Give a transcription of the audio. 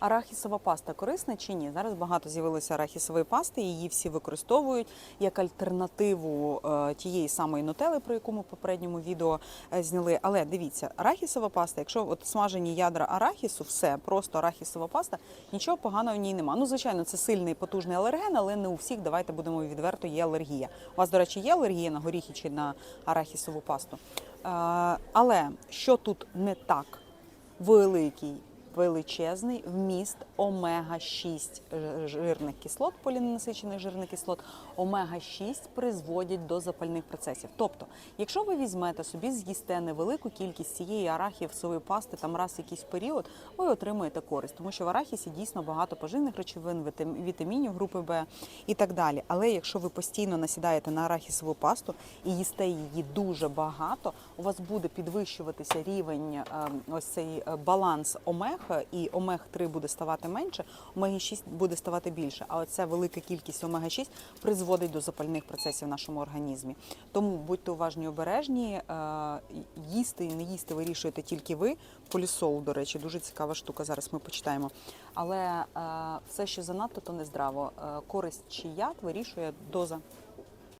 Арахісова паста корисна чи ні? Зараз багато з'явилося арахісової пасти, її всі використовують як альтернативу е, тієї самої нутели, про яку ми в попередньому відео е, зняли. Але дивіться, арахісова паста, якщо от смажені ядра арахісу, все просто арахісова паста, нічого поганого в ній нема. Ну, звичайно, це сильний потужний алерген, але не у всіх, давайте будемо відверто, є алергія. У вас, до речі, є алергія на горіхи чи на арахісову пасту. Е, Але що тут не так? Великий величезний вміст омега-6 жирних кислот, поліненасичених жирних кислот. Омега-6 призводять до запальних процесів. Тобто, якщо ви візьмете собі, з'їсте невелику кількість цієї арахісової пасти там раз якийсь період, ви отримуєте користь, тому що в арахісі дійсно багато поживних речовин, вітам- вітамінів групи Б і так далі. Але якщо ви постійно насідаєте на арахісову пасту і їсте її дуже багато, у вас буде підвищуватися рівень е, ось цей е, баланс омег, і омег 3 буде ставати менше, омеги 6 буде ставати більше. А оця велика кількість омега 6 призводить до запальних процесів в нашому організмі. Тому будьте уважні обережні, е, їсти і не їсти вирішуєте тільки ви. Полісол, до речі, дуже цікава штука. Зараз ми почитаємо. Але е, все, що занадто, то не здраво. Е, Користь чи яд вирішує доза.